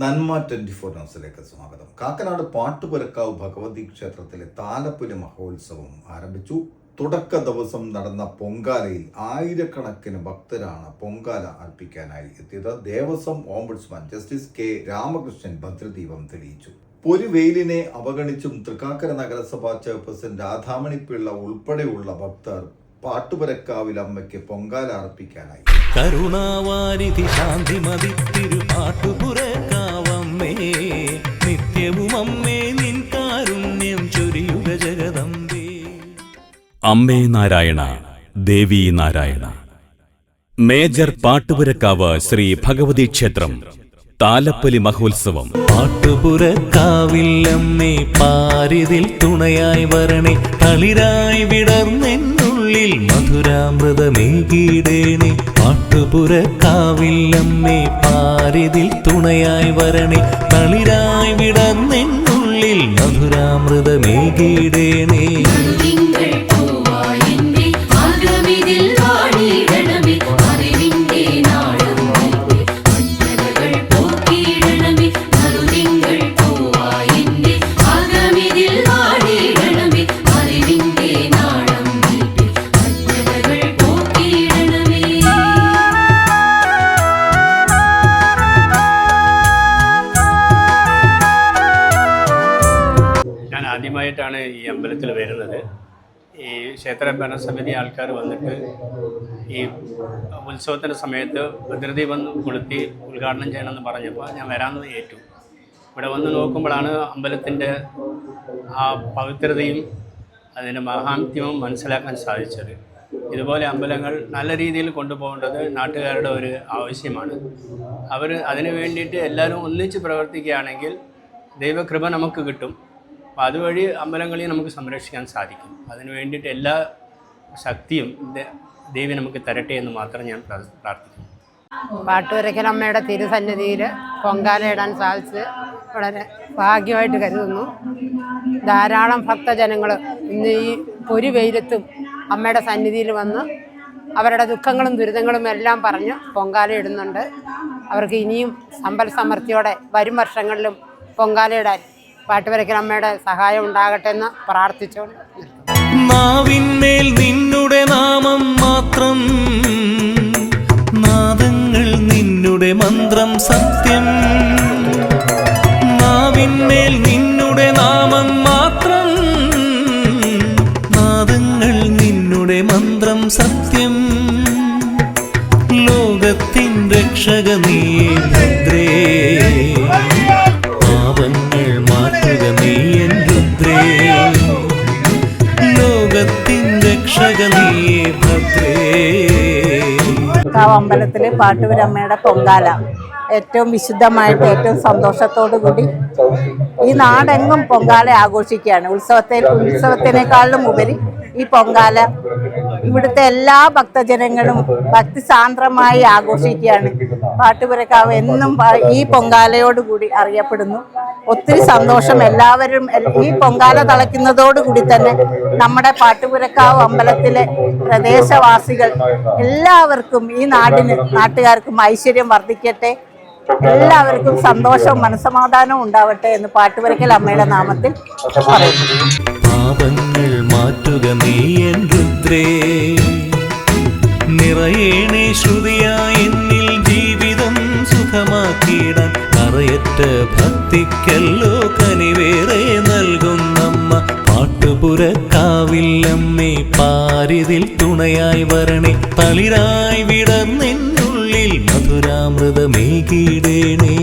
നന്മ twenty four ന്യൂസിലേക്ക് സ്വാഗതം. കാക്കനാട് പാട്ടുപുരക്കാവ് ഭഗവതി ക്ഷേത്രത്തിലെ താലപ്പൊലി മഹോത്സവം ആരംഭിച്ചു. തുടക്ക ദിവസം നടന്ന പൊങ്കാലയിൽ ആയിരക്കണക്കിന് ഭക്തരാണ് പൊങ്കാല അർപ്പിക്കാനായി എത്തിയത്. Devaswom ombudsman justice K Ramakrishnan ഭദ്രദീപം തെളിയിച്ചു. പൊരുവെയിലിനെ അവഗണിച്ചും തൃക്കാക്കര നഗരസഭാ ചെയർപേഴ്സൺ രാധാമണി പിള്ള ഉൾപ്പെടെയുള്ള ഭക്തർ പാട്ടുപുരക്കാവിൽ അമ്മയ്ക്ക് പൊങ്കാല അർപ്പിക്കാനായി. കരുണാവാരിധി ശാന്തിമതി തിരുപാട്ടുപുറക്കാവമ്മേ അമ്മേ നാരായണ ദേവി നാരായണ. മേജർ പാട്ടുപുരക്കാവ് ശ്രീ ഭഗവതി ക്ഷേത്രം താലപ്പൊലി മഹോത്സവം. പാട്ടുപുരക്കാവില്ലമ്മേ പാരിതിൽ തുണയായി വരണേ തളിരായി വിടർന്നെന്നുള്ളിൽ മധുരാമൃതമേകീടേണേ. പാട്ടുപുരക്കാവില്ലമ്മേ പാരിതിൽ തുണയായി വരണേ തളിരായി വിടർന്നെന്നുള്ളിൽ മധുരാമൃതമേകീടേണേ. ക്ഷേത്ര ഭരണസമിതി ആൾക്കാർ വന്നിട്ട് ഈ ഉത്സവത്തിന്റെ സമയത്ത് ഭദ്രതി വന്ന് കൊളുത്തി ഉദ്ഘാടനം ചെയ്യണമെന്ന് പറഞ്ഞപ്പോൾ ഞാൻ വരാമെന്ന് ഏറ്റു. ഇവിടെ വന്ന് നോക്കുമ്പോഴാണ് അമ്പലത്തിന്റെ ആ പവിത്രതയും അതിന്റെ മഹാത്മ്യവും മനസ്സിലാക്കാൻ സാധിച്ചത്. ഇതുപോലെ അമ്പലങ്ങൾ നല്ല രീതിയിൽ കൊണ്ടുപോകേണ്ടത് നാട്ടുകാരുടെ ഒരു ആവശ്യമാണ്. അവർ അതിനു വേണ്ടിയിട്ട് എല്ലാവരും ഒന്നിച്ച് പ്രവർത്തിക്കുകയാണെങ്കിൽ ദൈവകൃപ നമുക്ക് കിട്ടും. അപ്പം അതുവഴി അമ്പലങ്ങളെ നമുക്ക് സംരക്ഷിക്കാൻ സാധിക്കും. അതിന് വേണ്ടിയിട്ട് എല്ലാ ശക്തിയും ദേവി നമുക്ക് തരട്ടെ എന്ന് മാത്രം ഞാൻ പ്രാർത്ഥിക്കുന്നു. പ്രാർത്ഥിക്കുന്നു പാട്ടുവരക്കലമ്മയുടെ തിരുസന്നിധിയിൽ പൊങ്കാല ഇടാൻ സാധിച്ച് വളരെ ഭാഗ്യമായിട്ട് കരുതുന്നു. ധാരാളം ഭക്തജനങ്ങൾ ഇന്ന് ഈ ഒരു വെയിലത്തും അമ്മയുടെ സന്നിധിയിൽ വന്ന് അവരുടെ ദുഃഖങ്ങളും ദുരിതങ്ങളും എല്ലാം പറഞ്ഞ് പൊങ്കാല ഇടുന്നുണ്ട്. അവർക്ക് ഇനിയും സമ്പൽ സമൃദ്ധിയോടെ വരും വർഷങ്ങളിലും പൊങ്കാലയിടാൻ പാട്ടുവരക്കലമ്മയുടെ സഹായം ഉണ്ടാകട്ടെ എന്ന് പ്രാർത്ഥിച്ചുകൊണ്ട് നാവിന്മേൽ നിന്നുടെ നാമം കാവ് അമ്പലത്തിൽ പാട്ടുപുരമ്മയുടെ പൊങ്കാല. ഏറ്റവും വിശുദ്ധമായിട്ട് ഏറ്റവും സന്തോഷത്തോടു കൂടി ഈ നാടെങ്ങും പൊങ്കാല ആഘോഷിക്കുകയാണ്. ഉത്സവത്തെ ഉത്സവത്തിനേക്കാളിലും ഉപരി ഈ പൊങ്കാല ഇവിടുത്തെ എല്ലാ ഭക്തജനങ്ങളും ഭക്തിസാന്ദ്രമായി ആഘോഷിക്കുകയാണ്. പാട്ടുപുരക്കാവ് എന്നും ഈ പൊങ്കാലയോടുകൂടി അറിയപ്പെടുന്നു. ഒത്തിരി സന്തോഷം എല്ലാവരും ഈ പൊങ്കാല തളയ്ക്കുന്നതോടുകൂടി തന്നെ നമ്മുടെ പാട്ടുപുരക്കാവ് അമ്പലത്തിലെ പ്രദേശവാസികൾ എല്ലാവർക്കും ഈ നാടിന് നാട്ടുകാർക്കും ഐശ്വര്യം വർദ്ധിക്കട്ടെ. എല്ലാവർക്കും സന്തോഷവും മനസമാധാനവും ഉണ്ടാവട്ടെ എന്ന് പാട്ടുപുരക്കൽ അമ്മയുടെ നാമത്തിൽ പറയുന്നു. പാപങ്ങൾ മാറ്റുക നീ എൻ രുദ്രേ നിറയേണേ ശ്രുതിയായി എന്നിൽ ജീവിതം സുഖമാക്കിയിടാൻ പറയറ്റ ഭക്തിക്കല്ലോ കനിവേറെ നൽകുന്നമ്മ. പാട്ടുപുരക്കാവില്ലമ്മേ പാരിതിൽ തുണയായി വരണേ. തളിരായി വിടർന്നെന്നുള്ളിൽ മധുരാമൃതമേകിടേണേ.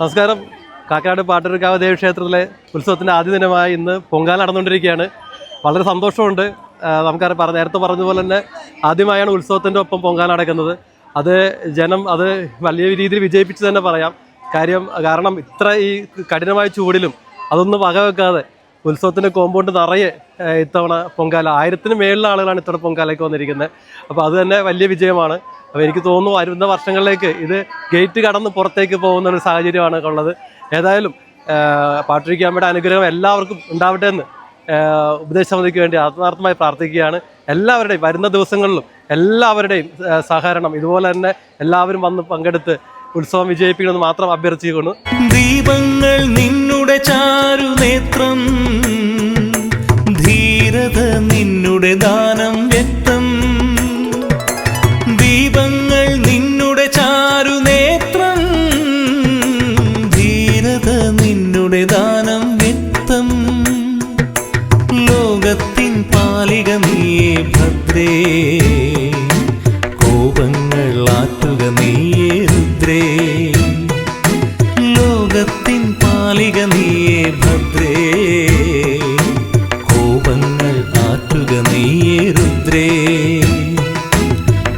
നമസ്കാരം. കാക്കാട് പാട്ടൂർക്കാവ് ദേവക്ഷേത്രത്തിലെ ഉത്സവത്തിന്റെ ആദ്യ ദിനമായി ഇന്ന് പൊങ്കാല നടന്നുകൊണ്ടിരിക്കുകയാണ്. വളരെ സന്തോഷമുണ്ട്. നമുക്കറി നമുക്കറിയാം പറ നേരത്തെ പറഞ്ഞതുപോലെ പോലെ തന്നെ ആദ്യമായാണ് ഉത്സവത്തിന്റെ ഒപ്പം പൊങ്കാല നടക്കുന്നത്. അത് ജനം അത് വലിയ രീതിയിൽ വിജയിപ്പിച്ച് തന്നെ പറയാം. കാര്യം കാരണം ഇത്ര ഈ കഠിനമായ ചൂടിലും അതൊന്നും വകവെക്കാതെ ഉത്സവത്തിന്റെ കോമ്പൗണ്ട് നിറയെ ഇത്തവണ പൊങ്കാല ആയിരത്തിന് മേളിലുള്ള ആളുകളാണ് ഇത്തവണ പൊങ്കാലയ്ക്ക് വന്നിരിക്കുന്നത്. അപ്പോൾ അത് തന്നെ വലിയ വിജയമാണ്. അപ്പോൾ എനിക്ക് തോന്നുന്നു വരുന്ന വർഷങ്ങളിലേക്ക് ഇത് ഗേറ്റ് കടന്ന് പുറത്തേക്ക് പോകുന്ന ഒരു സാഹചര്യമാണ് ഉള്ളത്. ഏതായാലും പാട്ടിരിക്കാമ്മയുടെ അനുഗ്രഹം എല്ലാവർക്കും ഉണ്ടാവട്ടെ എന്ന് ഉപദേശസമിതിക്ക് വേണ്ടി ആത്മാർത്ഥമായി പ്രാർത്ഥിക്കുകയാണ്. എല്ലാവരുടെയും വരുന്ന ദിവസങ്ങളിലും എല്ലാവരുടെയും സഹകരണം ഇതുപോലെ തന്നെ എല്ലാവരും വന്ന് പങ്കെടുത്ത് ഉത്സവം വിജയിപ്പിക്കണമെന്ന് മാത്രം അഭ്യർത്ഥിക്കുന്നു ദീപങ്ങൾ നിന്നുടെ ചാരു നേത്രം ധീരത നിന്നുടെ ദാനം വ്യക്തം. നിന്നുടെ ദാനം വ്യക്തം ലോകത്തിൻ പാലിക നീയേ ഭദ്രേ. കോപങ്ങൾ ആറ്റുക നീയേ രുദ്രേ. ലോകത്തിൻ പാലിക നീയേ ഭദ്രേ. കോപങ്ങൾ ആറ്റുക നീയേ രുദ്രേ.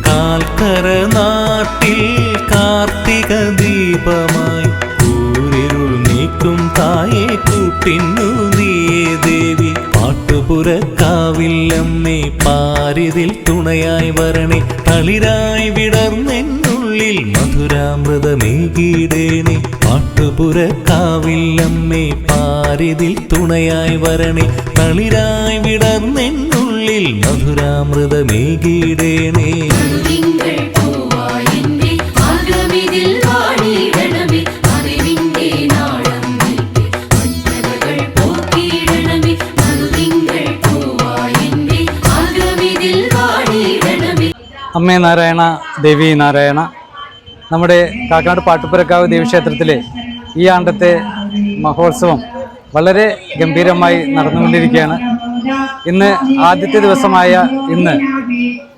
കാൽക്കര നാട്ടിൽ കാർത്തിക ദീപമായി നീക്കും തായെ കൂട്ടിന്നു നീയേ ദേവി. പാട്ടുപുരക്കാവില്ലമ്മേ പാരിതിൽ തുണയായി വരണേ. തളിരായി വിടർന്നെന്നുള്ളിൽ മധുരാമൃതമേകീടേണേ. പാട്ടുപുരക്കാവില്ലമ്മേ പാരിതിൽ തുണയായി വരണേ. തളിരായി വിടർന്നെന്നുള്ളിൽ മധുരാമൃതമേകീടേണേ. അമ്മേ നാരായണ ദേവി നാരായണ നമ്മുടെ കാക്കനാട് പാട്ടുപുരക്കാവ് ദേവീക്ഷേത്രത്തിലെ ഈ ആണ്ടത്തെ മഹോത്സവം വളരെ ഗംഭീരമായി നടന്നുകൊണ്ടിരിക്കുകയാണ്. ഇന്ന് ആദ്യത്തെ ദിവസമായ ഇന്ന്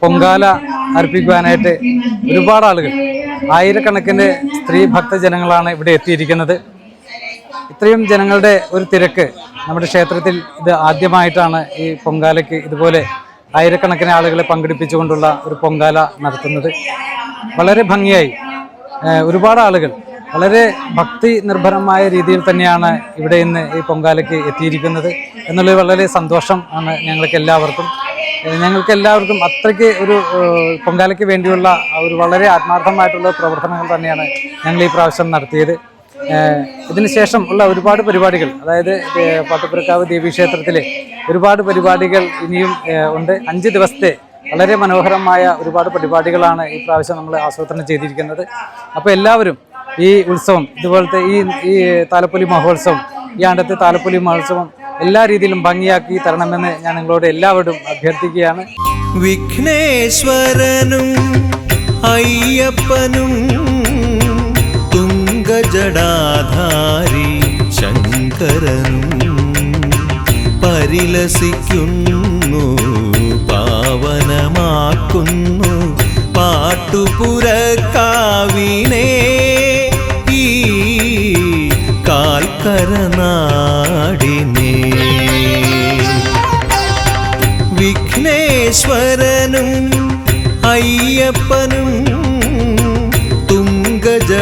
പൊങ്കാല അർപ്പിക്കുവാനായിട്ട് ഒരുപാട് ആളുകൾ ആയിരക്കണക്കിന് സ്ത്രീ ഭക്തജനങ്ങളാണ് ഇവിടെ എത്തിയിരിക്കുന്നത്. ഇത്രയും ജനങ്ങളുടെ ഒരു തിരക്ക് നമ്മുടെ ക്ഷേത്രത്തിൽ ഇത് ആദ്യമായിട്ടാണ് ഈ പൊങ്കാലയ്ക്ക് ഇതുപോലെ ആയിരക്കണക്കിന് ആളുകളെ പങ്കെടുപ്പിച്ചുകൊണ്ടുള്ള ഒരു പൊങ്കാല നടത്തുന്നത്. വളരെ ഭംഗിയായി. ഒരുപാട് ആളുകൾ വളരെ ഭക്തി നിർഭരമായ രീതിയിൽ തന്നെയാണ് ഇവിടെ ഇന്ന് ഈ പൊങ്കാലയ്ക്ക് എത്തിയിരിക്കുന്നത് എന്നുള്ളത് വളരെ സന്തോഷം ആണ് ഞങ്ങൾക്ക് എല്ലാവർക്കും. ഞങ്ങൾക്ക് എല്ലാവർക്കും അത്രയ്ക്ക് ഒരു പൊങ്കാലയ്ക്ക് വേണ്ടിയുള്ള ഒരു വളരെ ആത്മാർത്ഥമായിട്ടുള്ള പ്രവർത്തനങ്ങൾ തന്നെയാണ് ഞങ്ങൾ ഈ പ്രാവശ്യം നടത്തിയത്. ഏഹ് ഇതിന് ശേഷം ഉള്ള ഒരുപാട് പരിപാടികൾ അതായത് പാട്ടപ്പുരക്കാവ് ദേവീക്ഷേത്രത്തിലെ ഒരുപാട് പരിപാടികൾ ഇനിയും ഉണ്ട്. അഞ്ച് ദിവസത്തെ വളരെ മനോഹരമായ ഒരുപാട് പരിപാടികളാണ് ഈ പ്രാവശ്യം നമ്മൾ ആസൂത്രണം ചെയ്തിരിക്കുന്നത്. അപ്പോൾ എല്ലാവരും ഈ ഉത്സവം ഇതുപോലത്തെ ഈ ഈ താലപ്പൊലി മഹോത്സവം ഈ ആണ്ടത്തെ താലപ്പൊലി മഹോത്സവം എല്ലാ രീതിയിലും ഭംഗിയാക്കി തരണമെന്ന് ഞാൻ നിങ്ങളോട് എല്ലാവരോടും അഭ്യർത്ഥിക്കുകയാണ്. വിഘ്നേശ്വരനും അയ്യപ്പനും തുങ്കജടാധാരി ശങ്കരനും പരിലസിക്കുന്നു പാവനമാക്കുന്നു പാട്ടുപുരക്കാവിനെ ഈ കാൽക്കരനാടിനെ വിഘ്നേശ്വരനും അയ്യപ്പനും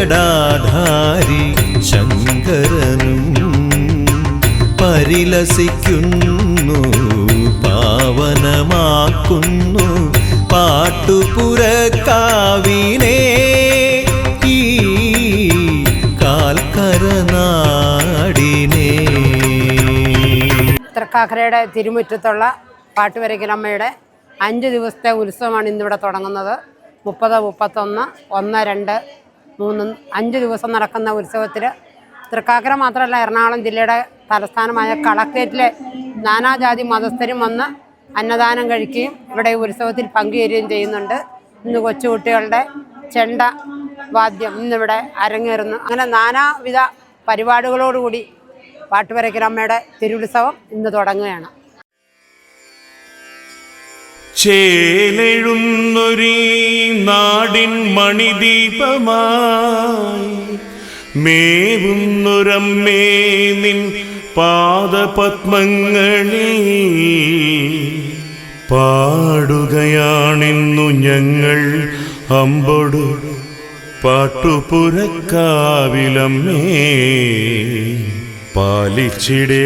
തുങ്കജടാധാരി ശങ്കരനും പരിലസിക്കുന്നു പാവനമാക്കുന്നു പാട്ടുപുരക്കാവിനെ. ഈ കാൽക്കരനാടിനെ തൃക്കാക്കരയുടെ തിരുമുറ്റത്തുള്ള പാട്ടുവരയ്ക്കലമ്മയുടെ അഞ്ച് ദിവസത്തെ ഉത്സവമാണ് ഇന്നിവിടെ തുടങ്ങുന്നത്. മുപ്പത് മുപ്പത്തൊന്ന് ഒന്ന് രണ്ട് മൂന്ന് അഞ്ച് ദിവസം നടക്കുന്ന ഉത്സവത്തിൽ തൃക്കാക്കര മാത്രമല്ല എറണാകുളം ജില്ലയുടെ തലസ്ഥാനമായ കളക്ട്രേറ്റിലെ നാനാജാതി മതസ്ഥരും വന്ന് അന്നദാനം കഴിക്കുകയും ഇവിടെ ഉത്സവത്തിൽ പങ്കുചേരുകയും ചെയ്യുന്നുണ്ട്. ഇന്ന് കൊച്ചുകുട്ടികളുടെ ചെണ്ട വാദ്യം ഇന്നിവിടെ അരങ്ങേറുന്നു. അങ്ങനെ നാനാവിധ പരിപാടികളോടുകൂടി പാട്ടുപരയ്ക്കലമ്മയുടെ തിരുവുത്സവം ഇന്ന് തുടങ്ങുകയാണ്. ചേലെഴുന്നൊരീ നാടിൻ മണിദീപമായി മേവുന്നൊരമ്മേ നിൻ പാദപത്മങ്ങളിൽ പാടുകയാണിന്നു ഞങ്ങൾ അമ്പൊടു പാട്ടുപുരക്കാവിലമ്മേ പാലിച്ചിടേണേ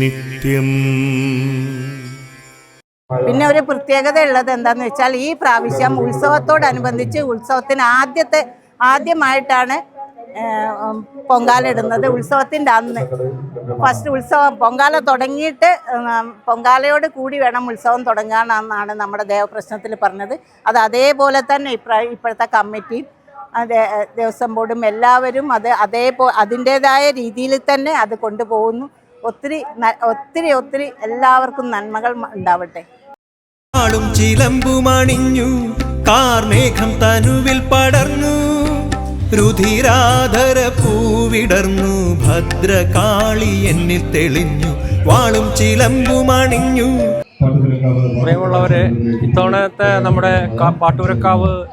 നിത്യം. പിന്നെ ഒരു പ്രത്യേകത ഉള്ളത് എന്താന്ന് വെച്ചാൽ ഈ പ്രാവശ്യം ഉത്സവത്തോടനുബന്ധിച്ച് ഉത്സവത്തിന് ആദ്യത്തെ ആദ്യമായിട്ടാണ് പൊങ്കാലിടുന്നത് ഉത്സവത്തിന്റെ അന്ന് ഫസ്റ്റ് ഉത്സവം പൊങ്കാല തുടങ്ങിയിട്ട് പൊങ്കാലയോട് കൂടി വേണം ഉത്സവം തുടങ്ങാനെന്നാണ് നമ്മുടെ ദേവപ്രശ്നത്തിൽ പറഞ്ഞത്. അത് അതേപോലെ തന്നെ ഇപ്രാ ഇപ്പോഴത്തെ കമ്മിറ്റിയും ദേവസ്വം ബോർഡും എല്ലാവരും അത് അതേപോ അതിന്റേതായ രീതിയിൽ തന്നെ അത് കൊണ്ടുപോകുന്നു. ഒത്തിരി ഒത്തിരി ഒത്തിരി എല്ലാവർക്കും നന്മകൾ ഉണ്ടാവട്ടെ. ചിലമ്പുമണിഞ്ഞു. കാർമേഘം തനുവിൽ പടർന്നു. രുധിരാധര പൂവിടർന്നു. ഭദ്രകാളി എന്നിൽ തെളിഞ്ഞു. വാളും ചിലമ്പുമണിഞ്ഞു. പ്രിയമുള്ളവരെ ഇത്തവണത്തെ നമ്മുടെ പാട്ടൂരക്കാവ്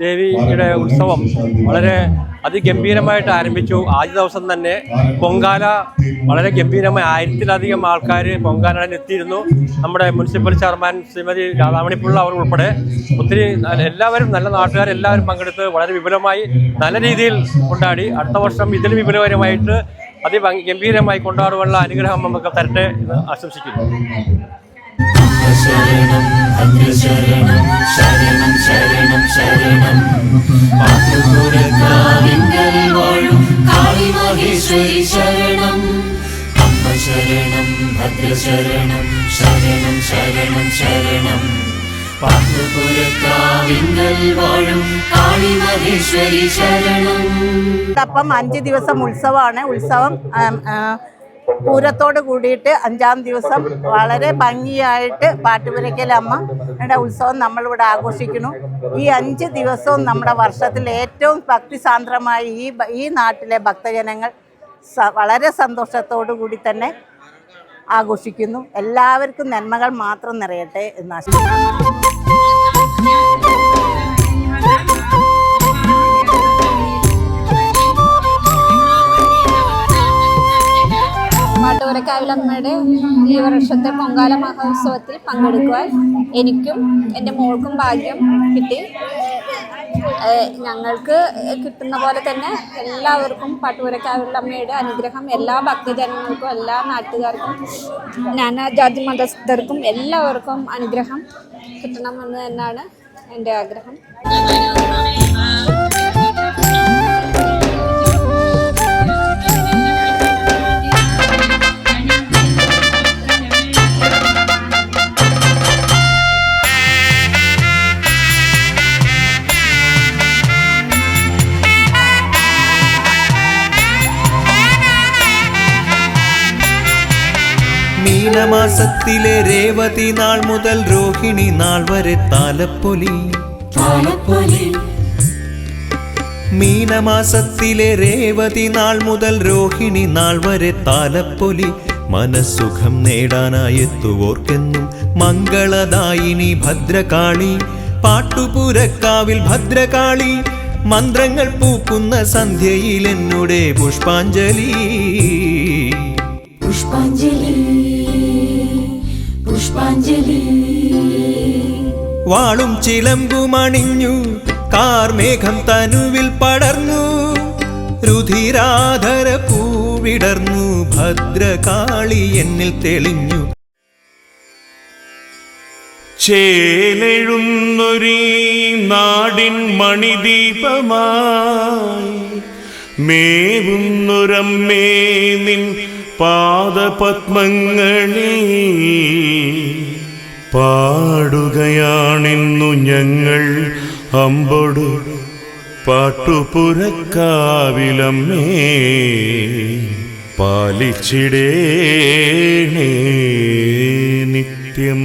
ദേവിയുടെ ഉത്സവം വളരെ അതിഗംഭീരമായിട്ട് ആരംഭിച്ചു. ആദ്യ ദിവസം തന്നെ പൊങ്കാല വളരെ ഗംഭീരമായി ആയിരത്തിലധികം ആൾക്കാർ പൊങ്കാലയിൽ എത്തിയിരുന്നു നമ്മുടെ മുനിസിപ്പൽ ചെയർമാൻ ശ്രീമതി രാധാമണിപ്പിള്ള അവർ ഉൾപ്പെടെ ഒത്തിരി എല്ലാവരും നല്ല നാട്ടുകാരെല്ലാവരും പങ്കെടുത്ത് വളരെ വിപുലമായി നല്ല രീതിയിൽ കൊണ്ടാടി. അടുത്ത വർഷം ഇതിൽ വിപുലകരമായിട്ട് അതിഗംഭീരമായി കൊണ്ടാടുവാനുള്ള അനുഗ്രഹം നമുക്ക് തരട്ടെ എന്ന് ആശംസിക്കുന്നു. കാളി മഹേശ്വരി ശരണം ശരണം ശരണം ശരണം. അപ്പം അഞ്ച് ദിവസം ഉത്സവമാണ്. ഉത്സവം പൂരത്തോട് കൂടിയിട്ട് അഞ്ചാം ദിവസം വളരെ ഭംഗിയായിട്ട് പാട്ടുപുരയ്ക്കലമ്മയുടെ ഉത്സവം നമ്മളിവിടെ ആഘോഷിക്കുന്നു. ഈ അഞ്ച് ദിവസവും നമ്മുടെ വർഷത്തിൽ ഏറ്റവും ഭക്തിസാന്ദ്രമായി ഈ ഈ നാട്ടിലെ ഭക്തജനങ്ങൾ വളരെ സന്തോഷത്തോടു കൂടി തന്നെ ആഘോഷിക്കുന്നു. എല്ലാവർക്കും നന്മകൾ മാത്രം നിറയട്ടെ എന്ന് ആശംസിക്കുന്നു പാട്ടുപുരക്കാവിലമ്മയുടെ ഈ വർഷത്തെ പൊങ്കാല മഹോത്സവത്തിൽ പങ്കെടുക്കുവാൻ എനിക്കും എന്റെ മോൾക്കും ഭാഗ്യം കിട്ടി. ഞങ്ങൾക്ക് കിട്ടുന്ന പോലെ തന്നെ എല്ലാവർക്കും പാട്ടുപുരക്കാവിലമ്മയുടെ അനുഗ്രഹം എല്ലാ ഭക്തജനങ്ങൾക്കും എല്ലാ നാട്ടുകാർക്കും നാനാജാതി മതസ്ഥർക്കും എല്ലാവർക്കും അനുഗ്രഹം കിട്ടണമെന്ന് തന്നെയാണ് എന്റെ ആഗ്രഹം. മീനമാസത്തിലെ രേവതി നാൾ മുതൽ രോഹിണി നാൾ വരെ താലപ്പൊലി. താലപ്പൊലി. മീനമാസത്തിലെ രേവതി നാൾ മുതൽ രോഹിണി നാൾ വരെ താലപ്പൊലി. മനസ്സുഖം നേടാനായെത്തുവോർക്കെന്നും മംഗളദായിനി ഭദ്രകാളി. പാട്ടുപുരക്കാവിൽ ഭദ്രകാളി മന്ത്രങ്ങൾ പൂക്കുന്ന സന്ധ്യയിൽ എന്നുടെ പുഷ്പാഞ്ജലി. പുഷ്പാഞ്ജലി. പുഷ്പാഞ്ജലി. വാളും ചിലമ്പുമണിഞ്ഞു കാർമേഘം തനുവിൽ പടർന്നു. രുധിരാധര പൂവിടർന്നു ഭദ്രകാളി എന്നിൽ തെളിഞ്ഞു. ചേലെഴുന്നൊരീ നാടിൻ മണിദീപമായി മേവുന്നൊരമ്മേ നിൻ പാദപത്മങ്ങളിൽ പാടുകയാണിന്നു ഞങ്ങൾ അമ്പൊടു പാട്ടുപുരക്കാവിലമ്മേ പാലിച്ചിടേണേ നിത്യം.